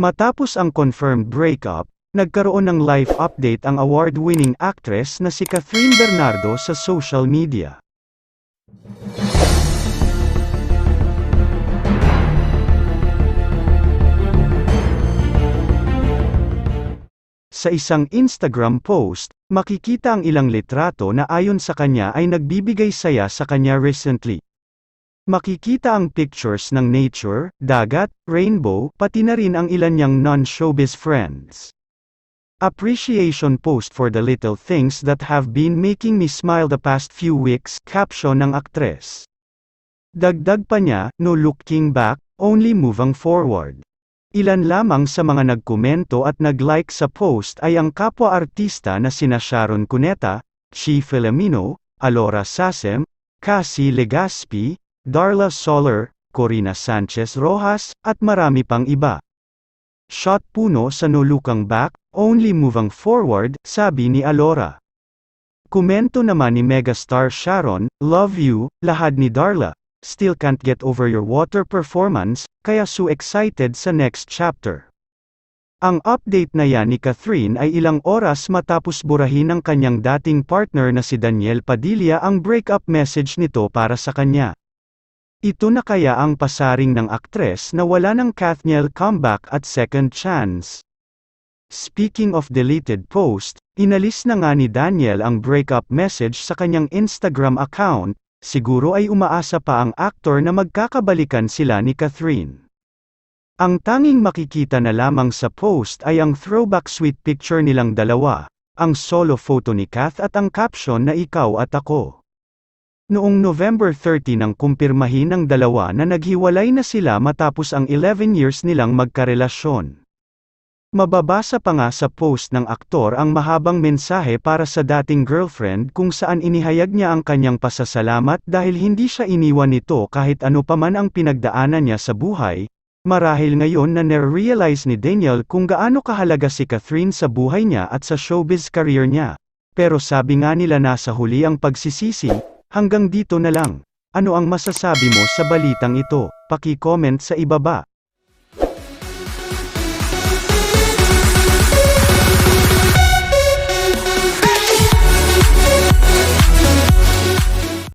Matapos ang confirmed breakup, nagkaroon ng live update ang award-winning actress na si Catherine Bernardo sa social media. Sa isang Instagram post, makikita ang ilang litrato na ayon sa kanya ay nagbibigay saya sa kanya recently. Makikita ang pictures ng nature, dagat, rainbow, pati na rin ang ilan niyang non-showbiz friends. Appreciation post for the little things that have been making me smile the past few weeks, caption ng aktres. Dagdag pa niya, no looking back, only moving forward. Ilan lamang sa mga nagkomento at nag-like sa post ay ang kapwa-artista na sina Sharon Cuneta, Chi Filomeno, Alora Sasem, Cassie Legaspi, Darla Soler, Corina Sanchez Rojas, at marami pang iba. Shot puno sa nulukang back, only moving forward, sabi ni Alora. Komento naman ni megastar Sharon, love you, lahad ni Darla, still can't get over your water performance, kaya so excited sa next chapter. Ang update na yan ni Catherine ay ilang oras matapos burahin ng kanyang dating partner na si Daniel Padilla ang breakup message nito para sa kanya. Ito na kaya ang pasaring ng aktres na wala ng Kathniel comeback at second chance. Speaking of deleted post, inalis na nga ni Daniel ang breakup message sa kanyang Instagram account, siguro ay umaasa pa ang aktor na magkakabalikan sila ni Catherine. Ang tanging makikita na lamang sa post ay ang throwback sweet picture nilang dalawa, ang solo photo ni Kath at ang caption na ikaw at ako. Noong November 30 nang kumpirmahin ng dalawa na naghiwalay na sila matapos ang 11 years nilang magkarelasyon. Mababasa pa nga sa post ng aktor ang mahabang mensahe para sa dating girlfriend kung saan inihayag niya ang kanyang pasasalamat dahil hindi siya iniwan nito kahit ano paman ang pinagdaanan niya sa buhay, marahil ngayon na na-realize ni Daniel kung gaano kahalaga si Catherine sa buhay niya at sa showbiz career niya. Pero sabi nga nila nasa huli ang pagsisisi, hanggang dito na lang. Ano ang masasabi mo sa balitang ito? Paki-comment sa ibaba.